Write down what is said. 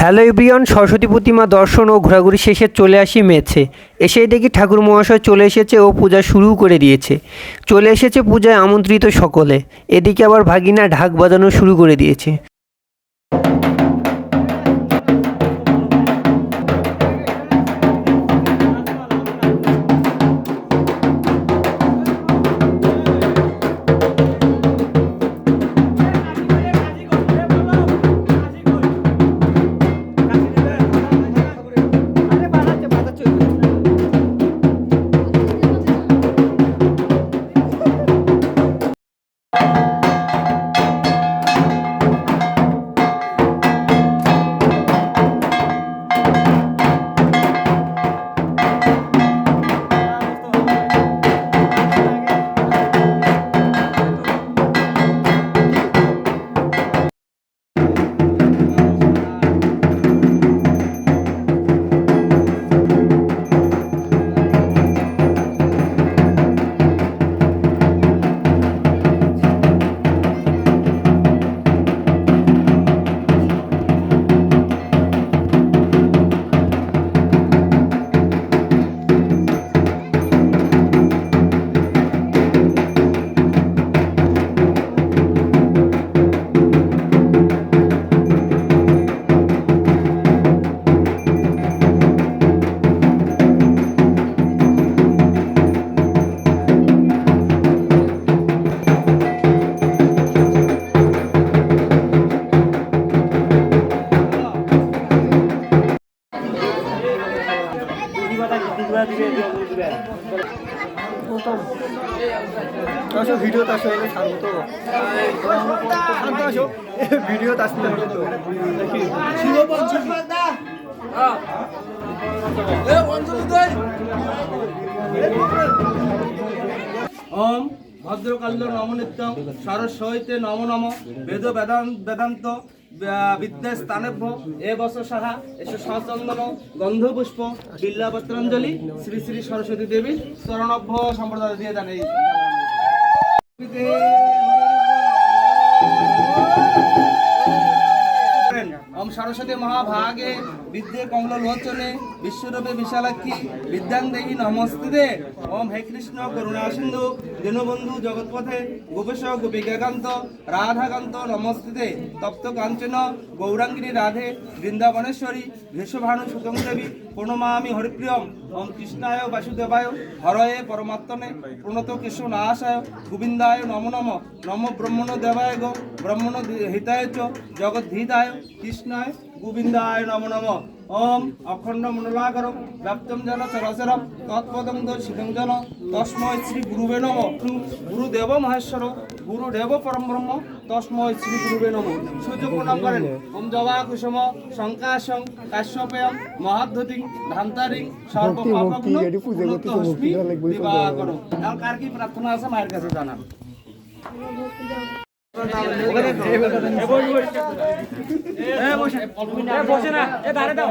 Hello ইব্রিয়ন Saraswati প্রতিমা দর্শন ও ঘোরাঘুরি শেষে চলে আসি মেছে এসেই দেখি ঠাকুর মহাশয় চলে এসেছে ও পূজা শুরু করে দিয়েছে। চলে এসেছে পূজায় আমন্ত্রিত সকলে। এদিকে আবার ভাগিনা ঢাক বাজানো শুরু করে দিয়েছে। আসো ভিডিও তো আসো ছাড়বো তো শান্ত। আসো। ভিডিও তো আসতে হবে তো দেখি। ওম ভদ্রকাল্য নম নিত্যং সরস্বইতে নম নম বেদ বেদান্ত। বিদ্যা স্থানেভ্য এ বস সাহা এস সচন্দন গন্ধ বিল্লাপত্রাঞ্জলি, শ্রী শ্রী সরস্বতী দেবী চরণভ্য সম্প্রদায় দিয়ে দেন ওম সরস্বতী মহাভাগে বিদ্যে কমল লোচনে বিশ্বরূপে বিশালাক্ষী, বিদ্যাং দেহি নমস্তে ওম হে কৃষ্ণ, করুণা সিন্ধু, দীনবন্ধু জগৎপথে, গোপেশ গোপিকাকান্ত, রাধাকান্ত নমস্তে তপ্ত কাঞ্চন, গৌরাঙ্গিনী রাধে, বৃন্দাবনেশ্বরী ভীষ্মভানু সুতং দেবী প্রণমামি হরিপ্রিয়ম, ওম কৃষ্ণায় বাসুদেবায়, হরয়ে পরমাত্মনে, প্রণত কৃষ্ণ নাশায়, গোবিন্দায় নম নম নম ব্রহ্মণ দেবায় গো, ব্রহ্মণ হিতায় চ, জগদ্ধিতায় কৃষ্ণায় গোবিন্দায় নম নম। ওম অখণ্ড মণ্ডলাকরম ব্যাপ্তম জন চরচরম তৎপদম দর্শিতং জন তস্মৈ শ্রী গুরুবে নম। গুরুদেব মহেশ্বর গুরুদেব পরম ব্রহ্ম তস্মৈ শ্রী গুরুবে নম। সূর্য প্রণাম করেন ওম জবা কুসুম শঙ্কাশং কাশ্যপেয়ম মহাদ্যতিং ধান্তারিং সর্বপাপগ্ন কার কি প্রার্থনা আছে মায়ের কাছে জানান। বসে না এ ধারে দাও।